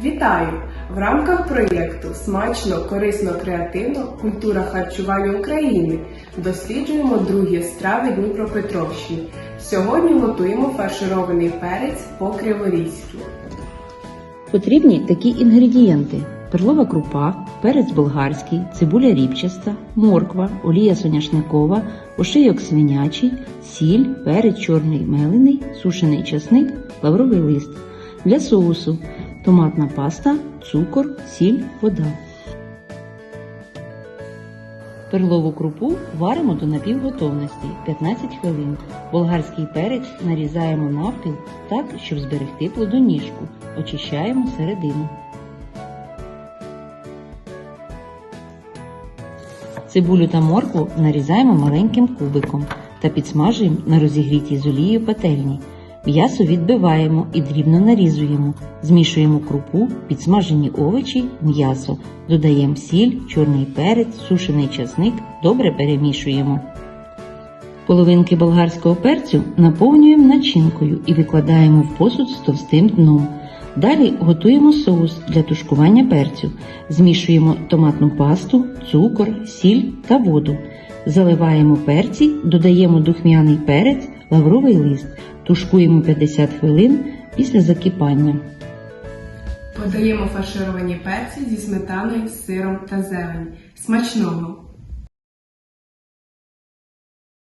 Вітаю! В рамках проєкту Смачно, корисно, креативно культура харчування України досліджуємо другі страви Дніпропетровщини. Сьогодні готуємо фарширований перець по-криворізьки. Потрібні такі інгредієнти: перлова крупа, перець болгарський, цибуля ріпчаста, морква, олія соняшникова, ошийок свинячий, сіль, перець чорний мелений, сушений часник, лавровий лист. Для соусу томатна паста, цукор, сіль, вода. Перлову крупу варимо до напівготовності 15 хвилин. Болгарський перець нарізаємо навпіл так, щоб зберегти плодоніжку. Очищаємо середину. Цибулю та моркву нарізаємо маленьким кубиком та підсмажуємо на розігрітій з олією пательні. М'ясо відбиваємо і дрібно нарізуємо. Змішуємо крупу, підсмажені овочі, м'ясо. Додаємо сіль, чорний перець, сушений часник, добре перемішуємо. Половинки болгарського перцю наповнюємо начинкою і викладаємо в посуд з товстим дном. Далі готуємо соус для тушкування перцю. Змішуємо томатну пасту, цукор, сіль та воду. Заливаємо перці, додаємо духмяний перець, лавровий лист. Тушкуємо 50 хвилин після закипання. Подаємо фаршировані перці зі сметаною, сиром та зелень. Смачного!